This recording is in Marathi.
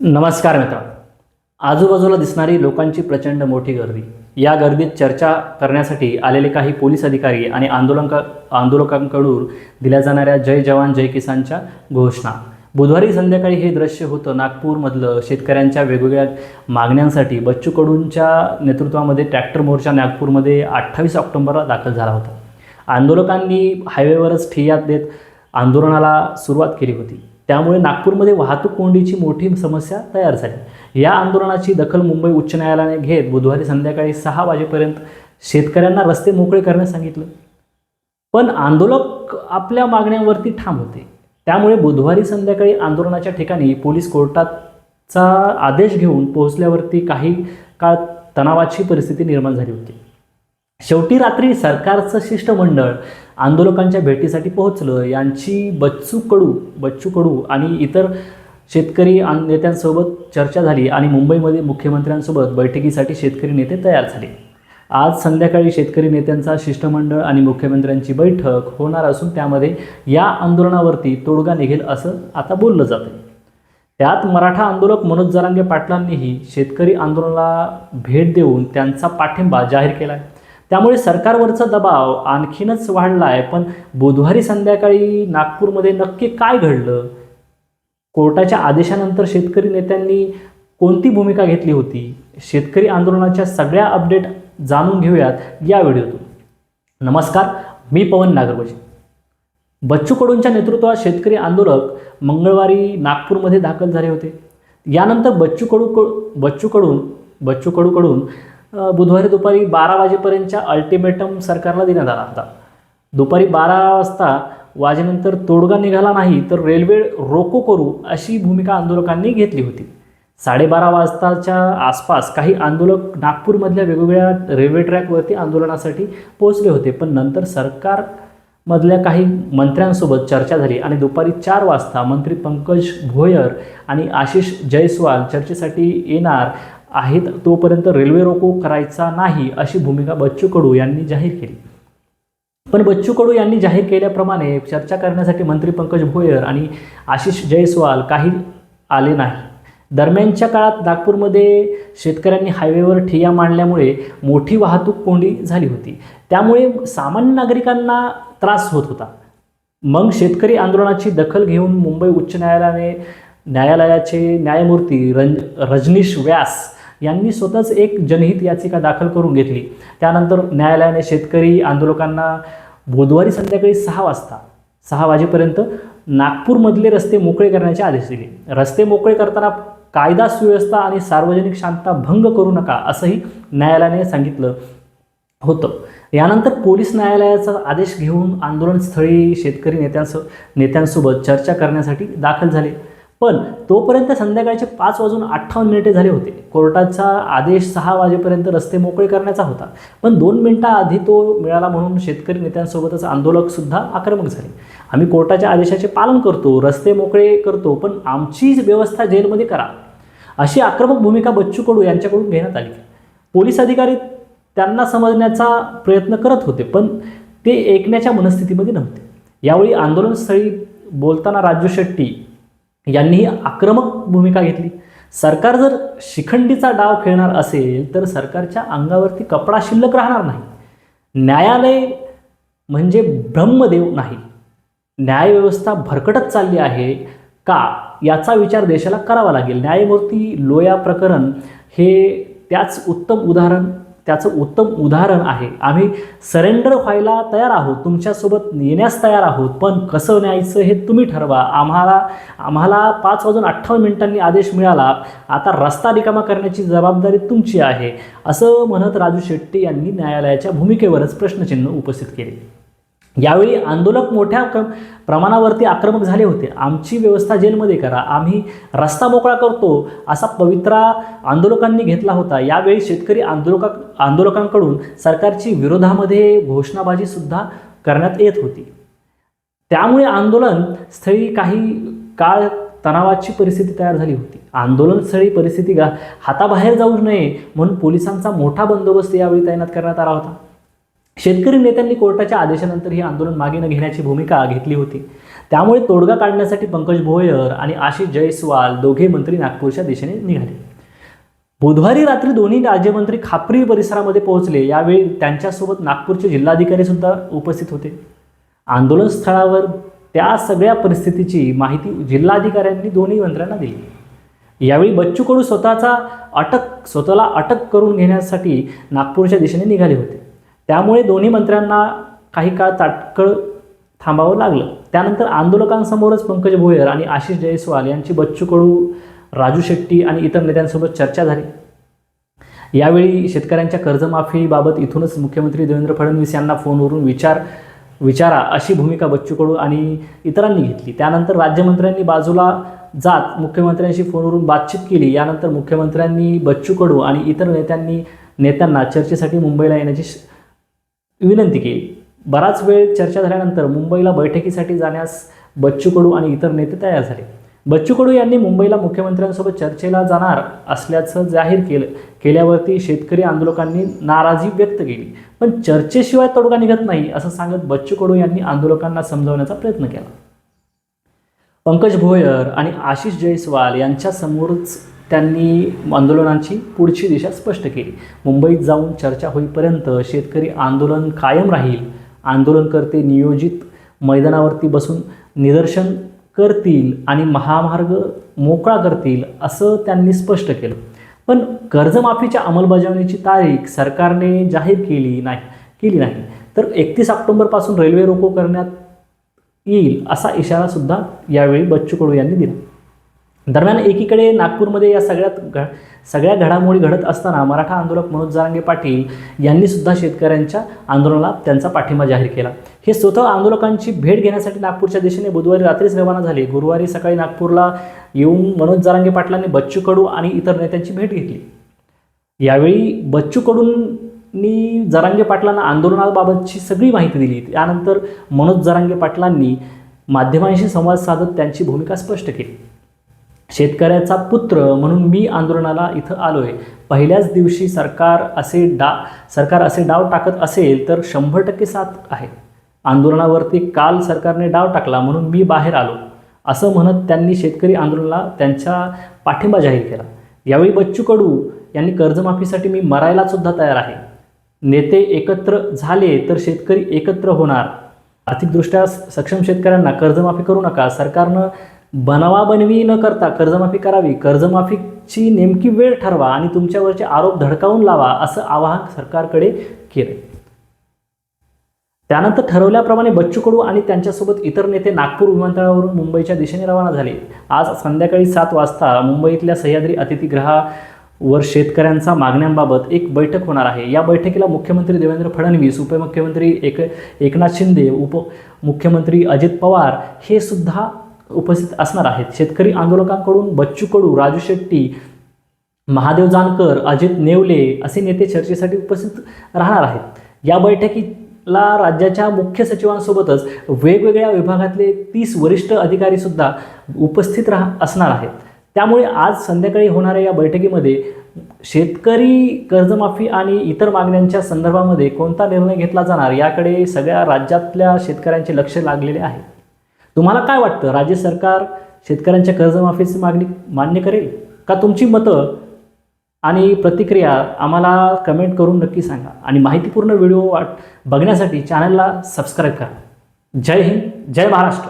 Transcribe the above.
नमस्कार मित्र आजूबाजूला दिसणारी लोकांची प्रचंड मोठी गर्दी. या गर्दीत चर्चा करण्यासाठी आलेले काही पोलीस अधिकारी आणि आंदोलन आंदोलकांकडून दिल्या जाणाऱ्या जय जवान जय किसानच्या घोषणा. बुधवारी संध्याकाळी हे दृश्य होतं नागपूरमधलं. शेतकऱ्यांच्या वेगवेगळ्या मागण्यांसाठी बच्चू कडूंच्या नेतृत्वामध्ये ट्रॅक्टर मोर्चा नागपूरमध्ये अठ्ठावीस ऑक्टोबरला दाखल झाला होता. आंदोलकांनी हायवेवरच ठिय्यात देत आंदोलनाला सुरुवात केली होती. त्यामुळे नागपूरमध्ये वाहतूक कोंडीची मोठी समस्या तयार झाली. या आंदोलनाची दखल मुंबई उच्च न्यायालयाने घेत बुधवारी संध्याकाळी सहा वाजेपर्यंत शेतकऱ्यांना रस्ते मोकळे करण्यास सांगितलं. पण आंदोलक आपल्या मागण्यांवरती ठाम होते. त्यामुळे बुधवारी संध्याकाळी आंदोलनाच्या ठिकाणी पोलीस कोर्टाचा आदेश घेऊन पोहोचल्यावरती काही काळ तणावाची परिस्थिती निर्माण झाली होती. शेवटी रात्री सरकारचं शिष्टमंडळ आंदोलकांच्या भेटीसाठी पोहोचलं. यांची बच्चू कडू बच्चू कडू आणि इतर शेतकरी नेत्यांसोबत चर्चा झाली आणि मुंबईमध्ये मुख्यमंत्र्यांसोबत बैठकीसाठी शेतकरी नेते तयार झाले. आज संध्याकाळी शेतकरी नेत्यांचा शिष्टमंडळ आणि मुख्यमंत्र्यांची बैठक होणार असून त्यामध्ये या आंदोलनावरती तोडगा निघेल असं आता बोललं जातं त्यात मराठा आंदोलक मनोज जरांगे पाटलांनीही शेतकरी आंदोलनाला भेट देऊन त्यांचा पाठिंबा जाहीर केला आहे त्यामुळे सरकारवरचा दबाव आणखीनच वाढला आहे पण बुधवारी संध्याकाळी नागपूरमध्ये नक्की काय घडलं? कोर्टाच्या आदेशानंतर शेतकरी नेत्यांनी कोणती भूमिका घेतली होती? शेतकरी आंदोलनाच्या सगळ्या अपडेट जाणून घेऊयात या व्हिडिओतून. नमस्कार मी पवन नागरगोजे. बच्चू कडूंच्या नेतृत्वात शेतकरी आंदोलक मंगळवारी नागपूरमध्ये दाखल झाले होते. यानंतर बच्चू कडू कडू बच्चू कडून बच्चू कडूकडून बुधवारी दुपारी बारा वाजेपर्यंतच्या अल्टिमेटम सरकारला देण्यात आला होता. दुपारी बारा वाजता वाजेनंतर तोडगा निघाला नाही तर रेल्वे रोको करू अशी भूमिका आंदोलकांनी घेतली होती. साडेबारा वाजताच्या आसपास काही आंदोलक नागपूरमधल्या वेगवेगळ्या रेल्वे ट्रॅकवरती आंदोलनासाठी पोहोचले होते पण नंतर सरकार मधल्या काही मंत्र्यांसोबत चर्चा झाली आणि दुपारी चार वाजता मंत्री पंकज भोयर आणि आशिष जयस्वाल चर्चेसाठी येणार आहेत तोपर्यंत रेल्वे रोको करायचा नाही अशी भूमिका बच्चू कडू यांनी जाहीर केली. पण बच्चू कडू यांनी जाहीर केल्याप्रमाणे चर्चा करण्यासाठी मंत्री पंकज भोयर आणि आशिष जयस्वाल काही आले नाही. दरम्यानच्या काळात नागपूरमध्ये शेतकऱ्यांनी हायवेवर ठिय्या मांडल्यामुळे मोठी वाहतूक कोंडी झाली होती. त्यामुळे सामान्य नागरिकांना त्रास होत होता. मग शेतकरी आंदोलनाची दखल घेऊन मुंबई उच्च न्यायालयाने न्यायालयाचे न्यायमूर्ती रंज रजनीश व्यास यांनी स्वतःच एक जनहित याचिका दाखल करून घेतली. त्यानंतर न्यायालयाने शेतकरी आंदोलकांना बुधवारी संध्याकाळी सहा वाजता सहा वाजेपर्यंत नागपूरमधले रस्ते मोकळे करण्याचे आदेश दिले. रस्ते मोकळे करताना कायदा सुव्यवस्था आणि सार्वजनिक शांतता भंग करू नका असंही न्यायालयाने सांगितलं होतं. यानंतर पोलीस न्यायालयाचा आदेश घेऊन आंदोलनस्थळी शेतकरी नेत्यांस नेत्यांसोबत चर्चा करण्यासाठी दाखल झाले. पण तोपर्यंत संध्याकाळचे पाच वाजून अठ्ठावन्न मिनिटे झाले होते. कोर्टाचा आदेश सहा वाजेपर्यंत रस्ते मोकळे करण्याचा होता. पण दोन मिनिटाआधी तो मिळाला म्हणून शेतकरी नेत्यांसोबतच आंदोलकसुद्धा आक्रमक झाले. आम्ही कोर्टाच्या आदेशाचे पालन करतो रस्ते मोकळे करतो पण आमचीच व्यवस्था जेलमध्ये करा. अशी आक्रमक भूमिका बच्चू कडू यांच्याकडून घेण्यात आली. पोलीस अधिकारी त्यांना समजण्याचा प्रयत्न करत होते पण ते ऐकण्याच्या मनस्थितीमध्ये नव्हते. यावेळी आंदोलनस्थळी बोलताना राजू शेट्टी यांनीही आक्रमक भूमिका घेतली. सरकार जर शिखंडीचा डाव खेळणार असेल तर सरकारच्या अंगावरती कपडा शिल्लक राहणार नाही. न्यायालय म्हणजे ब्रह्मदेव नाही. न्यायव्यवस्था भरकटत चालली आहे का याचा विचार देशाला करावा लागेल. न्यायमूर्ती लोया प्रकरण हे त्याच उत्तम उदाहरण त्याचं उत्तम उदाहरण आहे. आम्ही सरेंडर व्हायला तयार आहोत तुमच्यासोबत येण्यास तयार आहोत पण कसं न्यायचं हे तुम्ही ठरवा. आम्हाला आम्हाला पाच वाजून अठ्ठावन्न मिनिटांनी आदेश मिळाला आता रस्ता रिकामा करण्याची जबाबदारी तुमची आहे असं म्हणत राजू शेट्टी यांनी न्यायालयाच्या भूमिकेवरच प्रश्नचिन्ह उपस्थित केले. यावेळी आंदोलक मोठ्या प्रमाणावरती आक्रमक झाले होते. आमची व्यवस्था जेलमध्ये करा. आम्ही रस्ता मोकळा करतो असा पवित्रा आंदोलकांनी घेतला होता. यावेळी शेतकरी आंदोलका आंदोलकांकडून सरकारची विरोधामध्ये घोषणाबाजीसुद्धा करण्यात येत होती. त्यामुळे आंदोलन स्थळी काही काळ तणावाची परिस्थिती तयार झाली होती. आंदोलनस्थळी परिस्थिती गा हाताबाहेर जाऊ नये म्हणून पोलिसांचा मोठा बंदोबस्त यावेळी तैनात करण्यात आला होता. शेतकरी नेत्यांनी कोर्टाच्या आदेशानंतर हे आंदोलन मागे न घेण्याची भूमिका घेतली होती. त्यामुळे तोडगा काढण्यासाठी पंकज भोयर आणि आशिष जयस्वाल दोघे मंत्री नागपूरच्या दिशेने निघाले. बुधवारी रात्री दोन्ही राज्यमंत्री खापरी परिसरामध्ये पोहोचले यावेळी त्यांच्यासोबत नागपूरचे जिल्हाधिकारी सुद्धा उपस्थित होते. आंदोलन स्थळावर त्या सगळ्या परिस्थितीची माहिती जिल्हाधिकाऱ्यांनी दोन्ही मंत्र्यांना दिली. यावेळी बच्चू कडू स्वतःचा अटक स्वतःला अटक करून घेण्यासाठी नागपूरच्या दिशेने निघाले होते. त्यामुळे दोन्ही मंत्र्यांना काही काळ ताटकळ थांबावं लागलं. त्यानंतर आंदोलकांसमोरच पंकज भोयर आणि आशिष जयस्वाल यांची बच्चू कडू राजू शेट्टी आणि इतर नेत्यांसोबत चर्चा झाली. यावेळी शेतकऱ्यांच्या कर्जमाफीबाबत इथूनच मुख्यमंत्री देवेंद्र फडणवीस यांना फोनवरून विचार विचारा अशी भूमिका बच्चू कडू आणि इतरांनी घेतली. त्यानंतर राज्यमंत्र्यांनी बाजूला जात मुख्यमंत्र्यांशी फोनवरून बातचीत केली. यानंतर मुख्यमंत्र्यांनी बच्चू कडू आणि इतर नेत्यांनी नेत्यांना चर्चेसाठी मुंबईला येण्याची विनंती केली. बराच वेळ चर्चा झाल्यानंतर मुंबईला बैठकीसाठी जाण्यास बच्चू कडू आणि इतर नेते तयार झाले. बच्चू कडू यांनी मुंबईला मुख्यमंत्र्यांसोबत चर्चेला जाणार असल्याचं जाहीर केलं केल्यावरती शेतकरी आंदोलकांनी नाराजी व्यक्त केली. पण चर्चेशिवाय तोडगा निघत नाही असं सांगत बच्चू कडू यांनी आंदोलकांना समजवण्याचा प्रयत्न केला. पंकज भोयर आणि आशिष जयस्वाल यांच्यासमोरच त्यांनी आंदोलनाची पुढची दिशा स्पष्ट केली. मुंबईत जाऊन चर्चा होईपर्यंत शेतकरी आंदोलन कायम राहील. आंदोलनकर्ते नियोजित मैदानावरती बसून निदर्शन करतील आणि महामार्ग मोकळा करतील असं त्यांनी स्पष्ट केलं. पण कर्जमाफीच्या अंमलबजावणीची तारीख सरकारने जाहीर केली नाही केली नाही. तर एकतीस ऑक्टोबरपासून रेल्वे रोको करण्यात येईल असा इशारासुद्धा यावेळी बच्चू कडू यांनी दिला. दरम्यान एकीकडे नागपूरमध्ये या सगळ्यात घ सगळ्या घडामोडी घडत असताना मराठा आंदोलक मनोज जारांगे पाटील यांनीसुद्धा शेतकऱ्यांच्या आंदोलनाला त्यांचा पाठिंबा जाहीर केला. हे स्वतः आंदोलकांची भेट घेण्यासाठी नागपूरच्या दिशेने बुधवारी रात्रीच रवाना झाले. गुरुवारी सकाळी नागपूरला येऊन मनोज जारांगे पाटलांनी बच्चू कडू आणि इतर नेत्यांची भेट घेतली. यावेळी बच्चू कडूंनी जरांगे पाटलांना आंदोलनाबाबतची सगळी माहिती दिली. त्यानंतर मनोज जरांगे पाटलांनी माध्यमांशी संवाद साधत त्यांची भूमिका स्पष्ट केली. शेतकऱ्याचा पुत्र म्हणून मी आंदोलनाला इथं आलो आहे पहिल्याच दिवशी सरकार असे डा सरकार असे डाव टाकत असेल तर शंभर टक्के साथ आहे. आंदोलनावरती काल सरकारने डाव टाकला म्हणून मी बाहेर आलो. असं म्हणत त्यांनी शेतकरी आंदोलनाला त्यांच्या पाठिंबा जाहीर केला. यावेळी बच्चू कडू यांनी कर्जमाफीसाठी मी मरायला सुद्धा तयार आहे. नेते एकत्र झाले तर शेतकरी एकत्र होणार. आर्थिकदृष्ट्या सक्षम शेतकऱ्यांना कर्जमाफी करू नका. सरकारनं बनावाबनवी न करता कर्जमाफी करावी. कर्जमाफीची नेमकी वेळ ठरवा आणि तुमच्यावरचे आरोप धडकावून लावा असं आवाहन सरकारकडे केलं त्यानंतर ठरवल्याप्रमाणे बच्चू कडू आणि त्यांच्यासोबत इतर नेते नागपूर विमानतळावरून मुंबईच्या दिशेने रवाना झाले. आज संध्याकाळी सात वाजता मुंबईतल्या सह्याद्री अतिथीगृहावर शेतकऱ्यांचा मागण्यांबाबत एक बैठक होणार आहे. या बैठकीला मुख्यमंत्री देवेंद्र फडणवीस उपमुख्यमंत्री एक एकनाथ शिंदे उपमुख्यमंत्री अजित पवार हे सुद्धा उपस्थित असणार आहेत. शेतकरी आंदोलकांकडून बच्चू कडू राजू शेट्टी महादेव जानकर अजित नेवले असे नेते चर्चेसाठी उपस्थित राहणार आहेत. या बैठकीला राज्याच्या मुख्य सचिवांसोबतच वेगवेगळ्या विभागातले तीस वरिष्ठ अधिकारी सुद्धा उपस्थित राह असणार आहेत. त्यामुळे आज संध्याकाळी होणाऱ्या या बैठकीमध्ये शेतकरी कर्जमाफी आणि इतर मागण्यांच्या संदर्भामध्ये कोणता निर्णय घेतला जाणार याकडे सगळ्या राज्यातल्या शेतकऱ्यांचे लक्ष लागलेले आहे. तुम्हाला काय वाटतं? राज्य सरकार शेतकऱ्यांच्या कर्जमाफीची मागणी मान्य करेल? का तुमची मतं आणि प्रतिक्रिया आम्हाला कमेंट करून नक्की सांगा. आणि माहितीपूर्ण व्हिडिओ वाट बघण्यासाठी चॅनलला सबस्क्राईब करा. जय हिंद जय महाराष्ट्र.